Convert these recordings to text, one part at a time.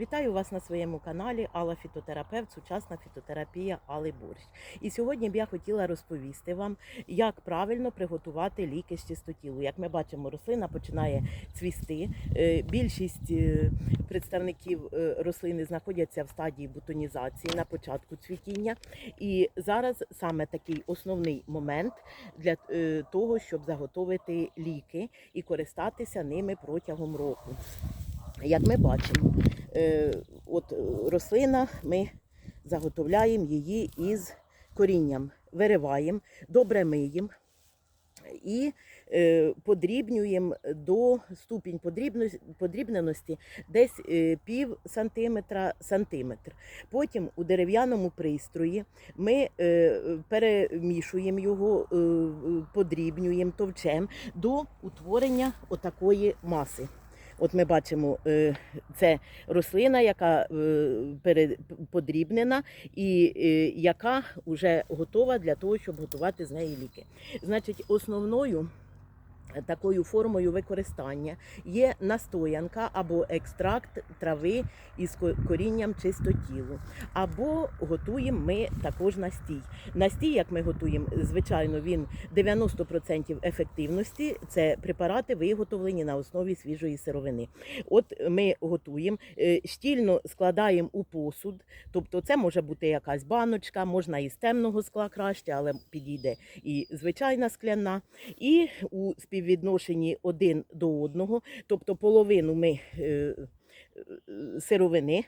Вітаю вас на своєму каналі Алла Фітотерапевт, сучасна фітотерапія Али Борщ. І сьогодні б я хотіла розповісти вам, як правильно приготувати ліки з чистотілу. Як ми бачимо, рослина починає цвісти. Е, Більшість е, представників е, рослини знаходяться в стадії бутонізації на початку цвітіння. І зараз саме такий основний момент для того, щоб заготовити ліки і користатися ними протягом року. Як ми бачимо, е, от е, рослина, ми заготовляємо її із корінням, вириваємо, добре миємо і е, подрібнюємо до ступінь подрібненості десь пів сантиметра сантиметр. Потім у дерев'яному пристрої ми перемішуємо його, подрібнюємо, товчемо до утворення отакої маси. От ми бачимо, е, це рослина, яка е, подрібнена і е, яка вже готова для того, щоб готувати з неї ліки. Значить, основною такою формою використання є настоянка або екстракт трави із корінням чистотілу. Або готуємо ми також настій. Настій, як ми готуємо, звичайно, він 90% ефективності. Це препарати, виготовлені на основі свіжої сировини. От ми готуємо, е, щільно складаємо у посуд, тобто це може бути якась баночка, можна із темного скла краще, але підійде і звичайна скляна. І у співвідношенні один до одного, тобто половину ми е, е, сировини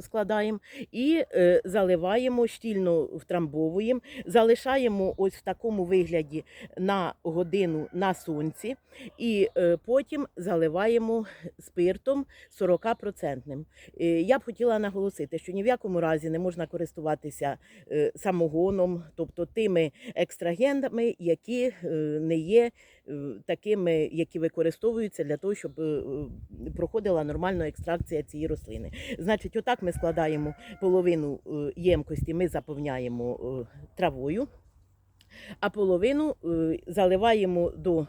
складаємо і е, заливаємо, щільно втрамбовуємо, залишаємо ось в такому вигляді на годину на сонці, і е, потім заливаємо спиртом 40%. Е, Я б хотіла наголосити, що ні в якому разі не можна користуватися е, самогоном, тобто тими екстрагентами, які е, не є е, такими, які використовуються для того, щоб е, е, проходила нормальна екстракція цієї рослини. Значить, отак ми складаємо половину е, ємкості, ми заповняємо е, травою, а половину е, заливаємо до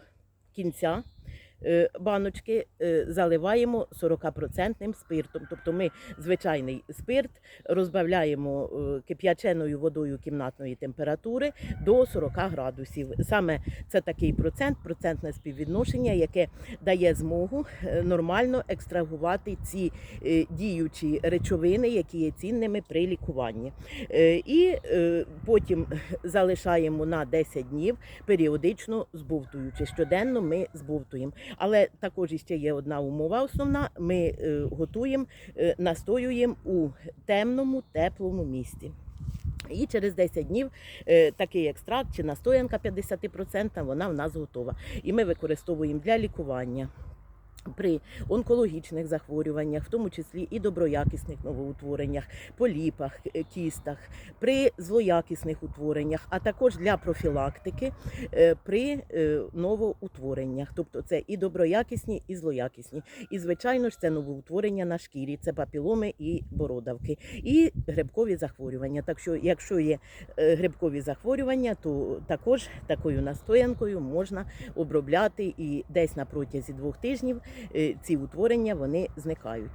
кінця. Е, Баночки е, заливаємо 40% спиртом. Тобто ми звичайний спирт розбавляємо е, кип'яченою водою кімнатної температури до 40 градусів. Саме це такий процент, процентне співвідношення, яке дає змогу нормально екстрагувати ці діючі речовини, які є цінними при лікуванні. І потім залишаємо на 10 днів, періодично збовтуючи. Щоденно ми збовтуємо. Але також ще є одна умова основна: ми е, готуємо, е, настоюємо у темному, теплому місці. І через 10 днів е, такий екстракт чи настоянка 50% вона в нас готова. І ми використовуємо для лікування. При онкологічних захворюваннях, в тому числі і доброякісних новоутвореннях, поліпах, е, кістах, при злоякісних утвореннях, а також для профілактики е, при е, новоутвореннях. Тобто це і доброякісні, і злоякісні. І, звичайно ж, це новоутворення на шкірі, це папіломи і бородавки, і грибкові захворювання. Так що, якщо є грибкові захворювання, то також такою настоянкою можна обробляти і десь на протязі двох тижнів ці утворення вони зникають.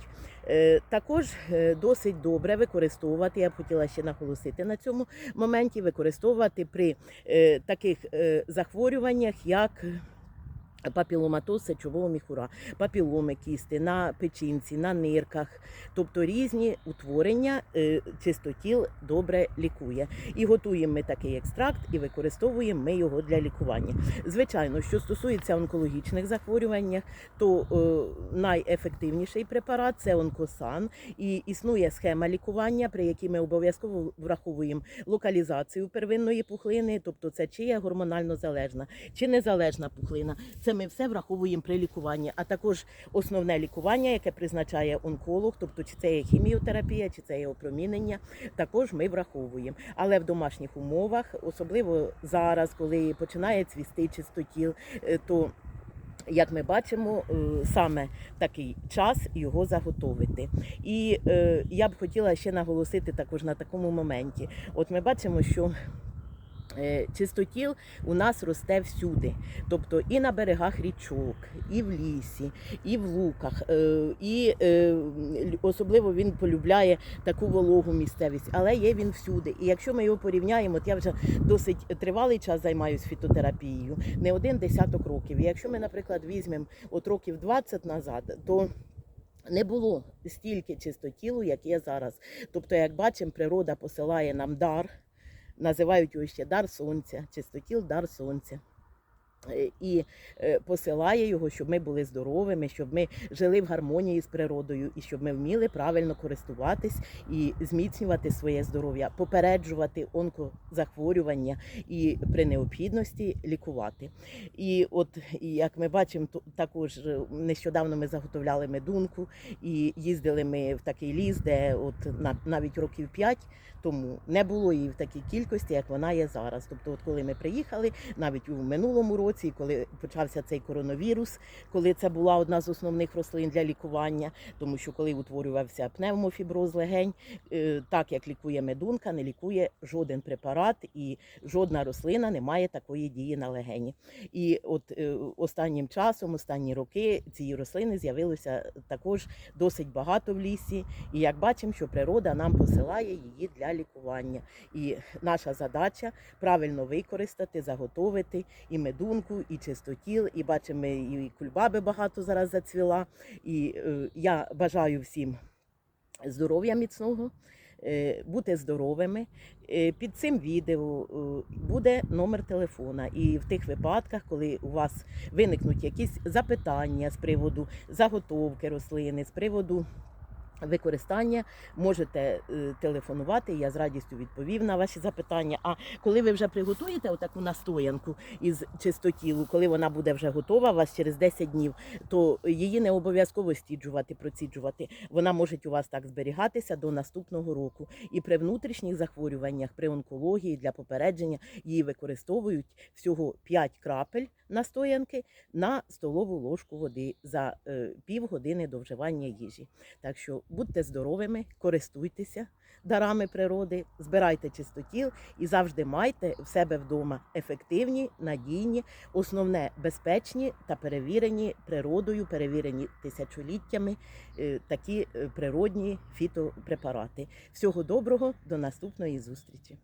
Е, Також е, досить добре використовувати, я б хотіла ще наголосити на цьому моменті, використовувати при е, таких е, захворюваннях, як папіломатоз сечового міхура, папіломи кісти на печінці, на нирках, тобто різні утворення е, чистотіл добре лікує. І готуємо ми такий екстракт і використовуємо ми його для лікування. Звичайно, що стосується онкологічних захворювань, то е, найефективніший препарат це онкосан, і існує схема лікування, при якій ми обов'язково враховуємо локалізацію первинної пухлини, тобто це чи є гормонально залежна, чи незалежна пухлина. Це ми все враховуємо при лікуванні, а також основне лікування, яке призначає онколог, тобто чи це є хіміотерапія, чи це є опромінення, також ми враховуємо. Але в домашніх умовах, особливо зараз, коли починає цвісти чистотіл, е, то як ми бачимо, е, саме такий час його заготовити. І е, я б хотіла ще наголосити також на такому моменті. От ми бачимо, що Чистотіл у нас росте всюди, тобто і на берегах річок, і в лісі, і в луках, е, і е, особливо він полюбляє таку вологу місцевість, але є він всюди. І якщо ми його порівняємо, от я вже досить тривалий час займаюся фітотерапією, не один десяток років. І якщо ми, наприклад, візьмемо от років 20 назад, то не було стільки чистотілу, як є зараз. Тобто, як бачимо, природа посилає нам дар, називають його ще дар сонця, чистотіл дар сонця. Е, І е, посилає його, щоб ми були здоровими, щоб ми жили в гармонії з природою і щоб ми вміли правильно користуватись і зміцнювати своє здоров'я, попереджувати онкозахворювання і при необхідності лікувати. І от як ми бачимо, то також е, нещодавно ми заготовляли медунку і їздили ми в такий ліс, де от на- навіть років 5 тому не було її в такій кількості, як вона є зараз. Тобто, от коли ми приїхали, навіть у минулому році, коли почався цей коронавірус, коли це була одна з основних рослин для лікування, тому що коли утворювався пневмофіброз легень, е, так як лікує медунка, не лікує жоден препарат і жодна рослина не має такої дії на легені. І от е, останнім часом, останні роки, цієї рослини з'явилося також досить багато в лісі. І як бачимо, що природа нам посилає її для лікування. І наша задача правильно використати, заготовити і медунку, і чистотіл, і бачимо, і кульбаби багато зараз зацвіла. І е, я бажаю всім здоров'я міцного. е, Бути здоровими. Е, Під цим відео буде номер телефона. І в тих випадках, коли у вас виникнуть якісь запитання з приводу заготовки рослини, з приводу використання, можете е, телефонувати. Я з радістю відповів на ваші запитання. А коли ви вже приготуєте отаку настоянку із чистотілу, коли вона буде вже готова, у вас через 10 днів, то її не обов'язково стіджувати, проціджувати. Вона може у вас так зберігатися до наступного року. І при внутрішніх захворюваннях, при онкології для попередження її використовують всього 5 крапель настоянки на столову ложку води за е, півгодини до вживання їжі. Так що будьте здоровими, користуйтеся дарами природи, збирайте чистотіл і завжди майте в себе вдома ефективні, надійні, основне безпечні та перевірені природою, перевірені тисячоліттями е, такі е, природні фітопрепарати. Всього доброго, до наступної зустрічі.